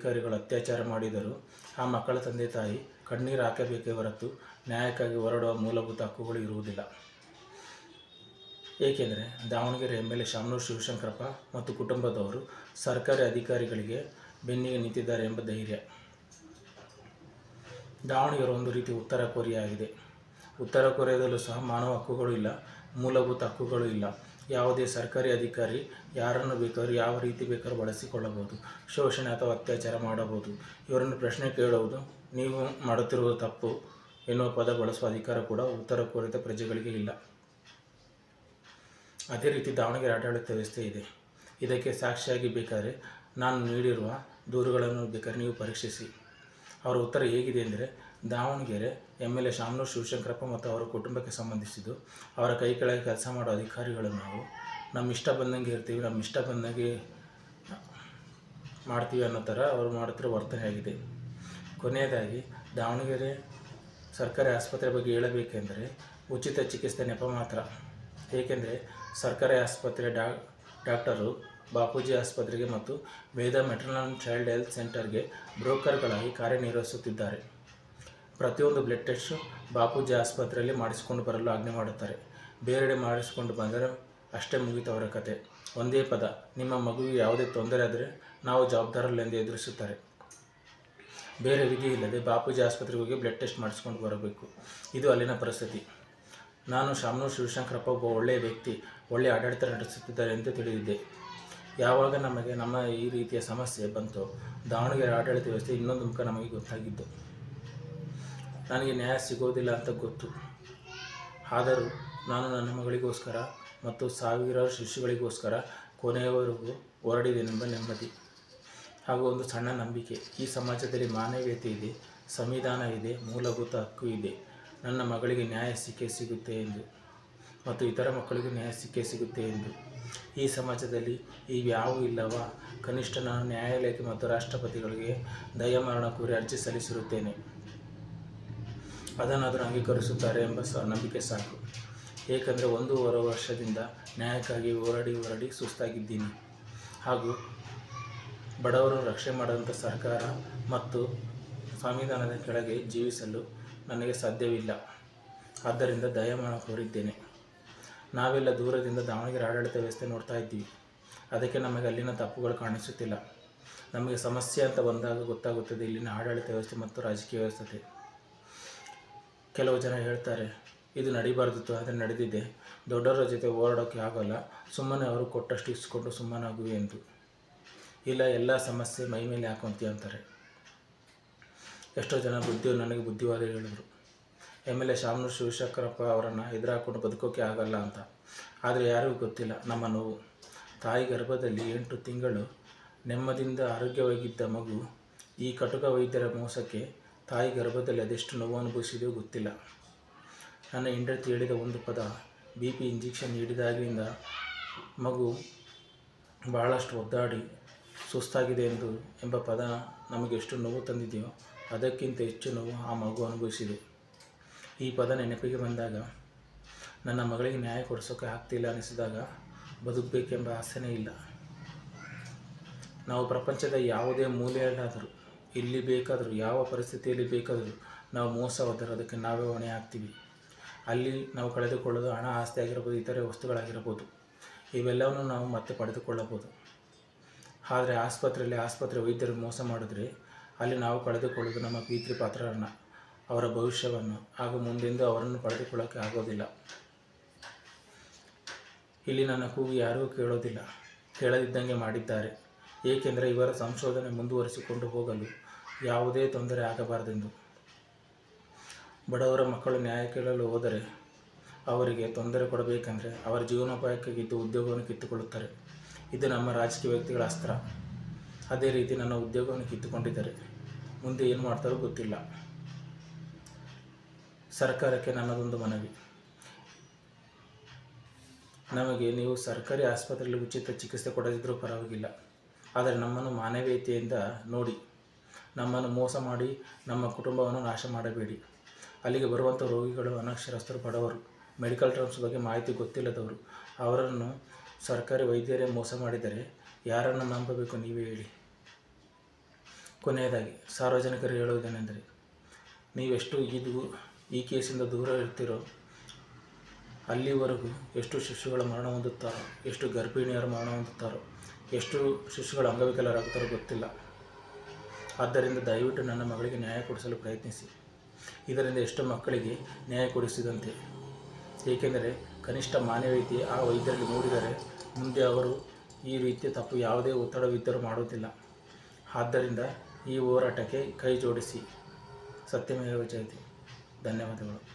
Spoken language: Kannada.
ಅಧಿಕಾರಿಗಳು ಅತ್ಯಾಚಾರ ಮಾಡಿದರೂ. ಆ ಮಕ್ಕಳ ತಂದೆ ತಾಯಿ ಕಣ್ಣೀರು ಹಾಕಬೇಕೇ ಹೊರತು ನ್ಯಾಯಕ್ಕಾಗಿ ಹೊರಡುವ ಮೂಲಭೂತ ಹಕ್ಕುಗಳು ಇರುವುದಿಲ್ಲ. ಏಕೆಂದರೆ Davanagere M L A Shamanur Shivashankarappa ಮತ್ತು ಕುಟುಂಬದವರು ಸರ್ಕಾರಿ ಅಧಿಕಾರಿಗಳಿಗೆ ಬೆನ್ನಿಗೆ ನಿಂತಿದ್ದಾರೆ ಎಂಬ ಧೈರ್ಯ. ದಾವಣಗೆರೆ ಒಂದು ರೀತಿ ಉತ್ತರ ಕೊರಿಯಾ ಆಗಿದೆ ಉತ್ತರ ಕೊರಿಯಾದಲ್ಲೂ ಸಹ ಮಾನವ ಹಕ್ಕುಗಳು ಇಲ್ಲ, ಮೂಲಭೂತ ಹಕ್ಕುಗಳು ಇಲ್ಲ. ಯಾವುದೇ ಸರ್ಕಾರಿ ಅಧಿಕಾರಿ ಯಾರನ್ನು ಬೇಕಾದ್ರೂ ಯಾವ ರೀತಿ ಬೇಕಾದ್ರೂ ಬಳಸಿಕೊಳ್ಳಬಹುದು, ಶೋಷಣೆ ಅಥವಾ ಅತ್ಯಾಚಾರ ಮಾಡಬಹುದು. ಇವರನ್ನು ಪ್ರಶ್ನೆ ಕೇಳುವುದು, ನೀವು ಮಾಡುತ್ತಿರುವುದು ತಪ್ಪು ಎನ್ನುವ ಪದ ಬಳಸುವ ಅಧಿಕಾರ ಕೂಡ ಉತ್ತರ ಕೋರಿತ ಪ್ರಜೆಗಳಿಗೆ ಇಲ್ಲ. ಅದೇ ರೀತಿ ದಾವಣಗೆರೆ ಆಡಳಿತ ವ್ಯವಸ್ಥೆ ಇದೆ. ಇದಕ್ಕೆ ಸಾಕ್ಷಿಯಾಗಿ ಬೇಕಾದರೆ ನಾನು ನೀಡಿರುವ ದೂರುಗಳನ್ನು ಬೇಕಾದ್ರೆ ನೀವು ಪರೀಕ್ಷಿಸಿ. ಅವರ ಉತ್ತರ ಹೇಗಿದೆ ಅಂದರೆ Davanagere M L A Shamanur Shivashankarappa ಮತ್ತು ಅವರ ಕುಟುಂಬಕ್ಕೆ ಸಂಬಂಧಿಸಿದ್ದು, ಅವರ ಕೈ ಕೆಳಗೆ ಕೆಲಸ ಮಾಡೋ ಅಧಿಕಾರಿಗಳು ನಾವು. ನಮ್ಮ ಇಷ್ಟ ಬಂದಂಗೆ ಇರ್ತೀವಿ, ನಮ್ಮ ಇಷ್ಟ ಬಂದಂಗೆ ಮಾಡ್ತೀವಿ ಅನ್ನೋ ಥರ ಅವರು ಮಾಡುತ್ತಿರೋ ವರ್ತನೆ ಆಗಿದೆ. ಕೊನೆಯದಾಗಿ, ದಾವಣಗೆರೆ ಸರ್ಕಾರಿ ಆಸ್ಪತ್ರೆ ಬಗ್ಗೆ ಹೇಳಬೇಕೆಂದರೆ, ಉಚಿತ ಚಿಕಿತ್ಸೆ ನೆಪ ಮಾತ್ರ. ಏಕೆಂದರೆ, ಸರ್ಕಾರಿ ಆಸ್ಪತ್ರೆ ಡಾ, ಡಾಕ್ಟರು ಬಾಪೂಜಿ ಆಸ್ಪತ್ರೆಗೆ ಮತ್ತು ವೇದ ಮೆಟರ್ನಲ್ ಚೈಲ್ಡ್ ಹೆಲ್ತ್ ಸೆಂಟರ್ಗೆ ಬ್ರೋಕರ್ಗಳಾಗಿ ಕಾರ್ಯನಿರ್ವಹಿಸುತ್ತಿದ್ದಾರೆ. ಪ್ರತಿಯೊಂದು ಬ್ಲಡ್ ಟೆಸ್ಟು ಬಾಪೂಜಿ ಆಸ್ಪತ್ರೆಯಲ್ಲಿ ಮಾಡಿಸ್ಕೊಂಡು ಬರಲು ಆಜ್ಞೆ ಮಾಡುತ್ತಾರೆ. ಬೇರೆಡೆ ಮಾಡಿಸಿಕೊಂಡು ಬಂದರೆ ಅಷ್ಟೇ ಮುಗಿತವರ ಕತೆ. ಒಂದೇ ಪದ, ನಿಮ್ಮ ಮಗುವಿಗೆ ಯಾವುದೇ ತೊಂದರೆ ಆದರೆ ನಾವು ಜವಾಬ್ದಾರಲ್ಲೆಂದು ಎದುರಿಸುತ್ತಾರೆ. ಬೇರೆ ವಿಧಿ ಇಲ್ಲದೆ ಬಾಪೂಜಿ ಆಸ್ಪತ್ರೆಗೆ ಹೋಗಿ ಬ್ಲಡ್ ಟೆಸ್ಟ್ ಮಾಡಿಸ್ಕೊಂಡು ಬರಬೇಕು. ಇದು ಅಲ್ಲಿನ ಪರಿಸ್ಥಿತಿ. ನಾನು ಶಾಮನೂರು ಶಿವಶಂಕರಪ್ಪ ಒಬ್ಬ ಒಳ್ಳೆಯ ವ್ಯಕ್ತಿ, ಒಳ್ಳೆಯ ಆಡಳಿತ ನಡೆಸುತ್ತಿದ್ದಾರೆ ಎಂದು ತಿಳಿದಿದ್ದೆ. ಯಾವಾಗ ನಮಗೆ ನಮ್ಮ ಈ ರೀತಿಯ ಸಮಸ್ಯೆ ಬಂತು, ದಾವಣಗೆರೆ ಆಡಳಿತ ವ್ಯವಸ್ಥೆ ಇನ್ನೊಂದು ಮುಖ ನಮಗೆ ಗೊತ್ತಾಗಿದ್ದು. ನನಗೆ ನ್ಯಾಯ ಸಿಗೋದಿಲ್ಲ ಅಂತ ಗೊತ್ತು. ಆದರೂ ನಾನು ನನ್ನ ಮಗಳಿಗೋಸ್ಕರ ಮತ್ತು ಸಾವಿರಾರು ಶಿಶುಗಳಿಗೋಸ್ಕರ ಕೊನೆಯವರೆಗೂ ಹೊರಡಿದೆನೆಂಬ ನೆಮ್ಮದಿ. ಹಾಗೂ ಒಂದು ಸಣ್ಣ ನಂಬಿಕೆ. ಈ ಸಮಾಜದಲ್ಲಿ ಮಾನವೀಯತೆ ಇದೆ, ಸಂವಿಧಾನ ಇದೆ, ಮೂಲಭೂತ ಹಕ್ಕು ಇದೆ. ನನ್ನ ಮಗಳಿಗೆ ನ್ಯಾಯ ಸಿಕ್ಕೇ ಸಿಗುತ್ತೆ ಎಂದು ಮತ್ತು ಇತರ ಮಕ್ಕಳಿಗೂ ನ್ಯಾಯ ಸಿಕ್ಕೇ ಸಿಗುತ್ತೆ ಎಂದು. ಈ ಸಮಾಜದಲ್ಲಿ ಇವ್ಯಾವೂ ಇಲ್ಲವ? ಕನಿಷ್ಠ ನಾನು ನ್ಯಾಯಾಲಯಕ್ಕೆ ಮತ್ತು ರಾಷ್ಟ್ರಪತಿಗಳಿಗೆ ದಯಾಮರಣ ಕೋರಿ ಅರ್ಜಿ ಸಲ್ಲಿಸಿರುತ್ತೇನೆ. ಅದನ್ನಾದರೂ ಅಂಗೀಕರಿಸುತ್ತಾರೆ ಎಂಬ ಸ, ನಂಬಿಕೆ ಸಾಕು. ಏಕೆಂದರೆ ಒಂದೂವರೆ ವರ್ಷದಿಂದ ನ್ಯಾಯಕ್ಕಾಗಿ ಹೋರಾಡಿ ಹೋರಾಡಿ ಸುಸ್ತಾಗಿದ್ದೀನಿ. ಹಾಗೂ ಬಡವರನ್ನು ರಕ್ಷೆ ಮಾಡುವಂಥ ಸರ್ಕಾರ ಮತ್ತು ಸಂವಿಧಾನದ ಕೆಳಗೆ ಜೀವಿಸಲು ನನಗೆ ಸಾಧ್ಯವಿಲ್ಲ. ಆದ್ದರಿಂದ ದಯಮಾನ ಕೋರಿದ್ದೇನೆ. ನಾವೆಲ್ಲ ದೂರದಿಂದ ದಾವಣಗೆರೆ ಆಡಳಿತ ವ್ಯವಸ್ಥೆ ನೋಡ್ತಾ ಇದ್ದೀವಿ. ಅದಕ್ಕೆ ನಮಗೆ ಅಲ್ಲಿನ ತಪ್ಪುಗಳು ಕಾಣಿಸುತ್ತಿಲ್ಲ. ನಮಗೆ ಸಮಸ್ಯೆ ಅಂತ ಬಂದಾಗ ಗೊತ್ತಾಗುತ್ತದೆ ಇಲ್ಲಿನ ಆಡಳಿತ ವ್ಯವಸ್ಥೆ ಮತ್ತು ರಾಜಕೀಯ ವ್ಯವಸ್ಥೆ. ಕೆಲವು ಜನ ಹೇಳ್ತಾರೆ, ಇದು ನಡಿಬಾರ್ದಿತ್ತು ಆದರೆ ನಡೆದಿದೆ. ದೊಡ್ಡವರ ಜೊತೆ ಓಡಾಡೋಕ್ಕೆ ಆಗೋಲ್ಲ. ಸುಮ್ಮನೆ ಅವರು ಕೊಟ್ಟಷ್ಟು ಇಸ್ಕೊಂಡು ಸುಮ್ಮನಾಗುವೆ ಎಂದು. ಇಲ್ಲ, ಎಲ್ಲ ಸಮಸ್ಯೆ ಮೈ ಮೇಲೆ ಹಾಕೊಂತೀಯ ಅಂತಾರೆ. ಎಷ್ಟೋ ಜನ ಬುದ್ಧಿ ನನಗೆ ಬುದ್ಧಿವಾದ ಹೇಳಿದರು. M L A Shamanur Shivashankarappa ಅವರನ್ನು ಎದುರಾಕೊಂಡು ಬದುಕೋಕ್ಕೆ ಆಗಲ್ಲ ಅಂತ. ಆದರೆ ಯಾರಿಗೂ ಗೊತ್ತಿಲ್ಲ, ನಮ್ಮ ನೋವು. ತಾಯಿ ಗರ್ಭದಲ್ಲಿ ಎಂಟು ತಿಂಗಳು ನೆಮ್ಮದಿಯಿಂದ ಆರೋಗ್ಯವಾಗಿದ್ದ ಮಗು, ಈ ಕಟುಕ ವೈದ್ಯರ ಮೋಸಕ್ಕೆ ತಾಯಿ ಗರ್ಭದಲ್ಲಿ ಅದೆಷ್ಟು ನೋವು ಅನುಭವಿಸಿದೆಯೋ ಗೊತ್ತಿಲ್ಲ. ನನ್ನ ಹೆಂಡತಿ ಹೇಳಿದ ಒಂದು ಪದ, ಬಿ ಪಿ ಇಂಜೆಕ್ಷನ್ ನೀಡಿದಾಗಿನಿಂದ ಮಗು ಬಹಳಷ್ಟು ಒದ್ದಾಡಿ ಸುಸ್ತಾಗಿದೆ ಎಂದು ಎಂಬ ಪದ ನಮಗೆ ಎಷ್ಟು ನೋವು ತಂದಿದೆಯೋ ಅದಕ್ಕಿಂತ ಹೆಚ್ಚು ನೋವು ಆ ಮಗು ಅನುಭವಿಸಿದೆ. ಈ ಪದ ನೆನಪಿಗೆ ಬಂದಾಗ, ನನ್ನ ಮಗಳಿಗೆ ನ್ಯಾಯ ಕೊಡಿಸೋಕೆ ಆಗ್ತಿಲ್ಲ ಅನಿಸಿದಾಗ ಬದುಕಬೇಕೆಂಬ ಆಸೆನೇ ಇಲ್ಲ. ನಾವು ಪ್ರಪಂಚದ ಯಾವುದೇ ಮೂಲೆಯಲ್ಲಾದರೂ ಎಲ್ಲಿ ಬೇಕಾದರೂ, ಯಾವ ಪರಿಸ್ಥಿತಿಯಲ್ಲಿ ಬೇಕಾದರೂ ನಾವು ಮೋಸ ಹೋದರೆ ಅದಕ್ಕೆ ನಾವೇ ಹೊಣೆ ಆಗ್ತೀವಿ. ಅಲ್ಲಿ ನಾವು ಕಳೆದುಕೊಳ್ಳೋದು ಹಣ, ಆಸ್ತಿ ಆಗಿರ್ಬೋದು, ಇತರೆ ವಸ್ತುಗಳಾಗಿರ್ಬೋದು. ಇವೆಲ್ಲವನ್ನು ನಾವು ಮತ್ತೆ ಪಡೆದುಕೊಳ್ಳಬಹುದು. ಆದರೆ ಆಸ್ಪತ್ರೆಯಲ್ಲಿ ಆಸ್ಪತ್ರೆ ವೈದ್ಯರು ಮೋಸ ಮಾಡಿದ್ರೆ ಅಲ್ಲಿ ನಾವು ಕಳೆದುಕೊಳ್ಳೋದು ನಮ್ಮ ಪೀತೃ ಪಾತ್ರರನ್ನು ಅವರ ಭವಿಷ್ಯವನ್ನು. ಹಾಗೂ ಮುಂದೆಂದು ಅವರನ್ನು ಪಡೆದುಕೊಳ್ಳೋಕ್ಕೆ ಆಗೋದಿಲ್ಲ. ಇಲ್ಲಿ ನನ್ನ ಕೂಗು ಯಾರಿಗೂ ಕೇಳೋದಿಲ್ಲ. ಕೇಳದಿದ್ದಂಗೆ ಮಾಡಿದ್ದಾರೆ. ಏಕೆಂದರೆ ಇವರ ಸಂಶೋಧನೆ ಮುಂದುವರಿಸಿಕೊಂಡು ಹೋಗಲು ಯಾವುದೇ ತೊಂದರೆ ಆಗಬಾರದೆಂದು. ಬಡವರ ಮಕ್ಕಳು ನ್ಯಾಯ ಕೇಳಲು ಹೋದರೆ ಅವರಿಗೆ ತೊಂದರೆ ಕೊಡಬೇಕೆಂದರೆ ಅವರ ಜೀವನೋಪಾಯಕ್ಕಾಗಿದ್ದು ಉದ್ಯೋಗವನ್ನು ಕಿತ್ತುಕೊಳ್ಳುತ್ತಾರೆ. ಇದು ನಮ್ಮ ರಾಜಕೀಯ ವ್ಯಕ್ತಿಗಳ ಅಸ್ತ್ರ. ಅದೇ ರೀತಿ ನನ್ನ ಉದ್ಯೋಗವನ್ನು ಕಿತ್ತುಕೊಂಡಿದ್ದಾರೆ. ಮುಂದೆ ಏನು ಮಾಡ್ತಾರೋ ಗೊತ್ತಿಲ್ಲ. ಸರ್ಕಾರಕ್ಕೆ ನನ್ನದೊಂದು ಮನವಿ. ನಮಗೆ ನೀವು ಸರ್ಕಾರಿ ಆಸ್ಪತ್ರೆಯಲ್ಲಿ ಉಚಿತ ಚಿಕಿತ್ಸೆ ಕೊಡದಿದ್ದರೂ ಪರವಾಗಿಲ್ಲ. ಆದರೆ ನಮ್ಮನ್ನು ಮಾನವೀಯತೆಯಿಂದ ನೋಡಿ, ನಮ್ಮನ್ನು ಮೋಸ ಮಾಡಿ, ನಮ್ಮ ಕುಟುಂಬವನ್ನು ನಾಶ ಮಾಡಬೇಡಿ. ಅಲ್ಲಿಗೆ ಬರುವಂಥ ರೋಗಿಗಳು ಅನಕ್ಷರಸ್ಥರು, ಬಡವರು, ಮೆಡಿಕಲ್ ಟರ್ಮ್ಸ್ ಬಗ್ಗೆ ಮಾಹಿತಿ ಗೊತ್ತಿಲ್ಲದವರು, ಅವರನ್ನು ಸರ್ಕಾರಿ ವೈದ್ಯರೇ ಮೋಸ ಮಾಡಿದರೆ ಯಾರನ್ನು ನಂಬಬೇಕು ನೀವೇ ಹೇಳಿ. ಕೊನೆಯದಾಗಿ, ಸಾರ್ವಜನಿಕರು ಹೇಳುವುದೇನೆಂದರೆ, ನೀವೆಷ್ಟು ಇದು ಈ ಕೇಸಿಂದ ದೂರ ಇರ್ತೀರೋ ಅಲ್ಲಿವರೆಗೂ ಎಷ್ಟು ಶಿಶುಗಳ ಮರಣ ಹೊಂದುತ್ತಾರೋ, ಎಷ್ಟು ಗರ್ಭಿಣಿಯರು ಮರಣ ಹೊಂದುತ್ತಾರೋ ಎಷ್ಟು ಶಿಶುಗಳು ಅಂಗವಿಕಲರಾಗುತ್ತಾರೋ ಗೊತ್ತಿಲ್ಲ. ಆದ್ದರಿಂದ ದಯವಿಟ್ಟು ನನ್ನ ಮಗಳಿಗೆ ನ್ಯಾಯ ಕೊಡಿಸಲು ಪ್ರಯತ್ನಿಸಿ. ಇದರಿಂದ ಎಷ್ಟು ಮಕ್ಕಳಿಗೆ ನ್ಯಾಯ ಕೊಡಿಸಿದಂತೆ. ಏಕೆಂದರೆ ಕನಿಷ್ಠ ಮಾನವೀಯತೆ ಆ ವೈದ್ಯರಲ್ಲಿ ಮೂಡಿದರೆ ಮುಂದೆ ಅವರು ಈ ರೀತಿಯ ತಪ್ಪು ಯಾವುದೇ ಒತ್ತಡವಿದ್ದರೂ ಮಾಡುವುದಿಲ್ಲ. ಆದ್ದರಿಂದ ಈ ಹೋರಾಟಕ್ಕೆ ಕೈ ಜೋಡಿಸಿ. ಸತ್ಯಮೇವ ಜಯತೆ. ಧನ್ಯವಾದಗಳು.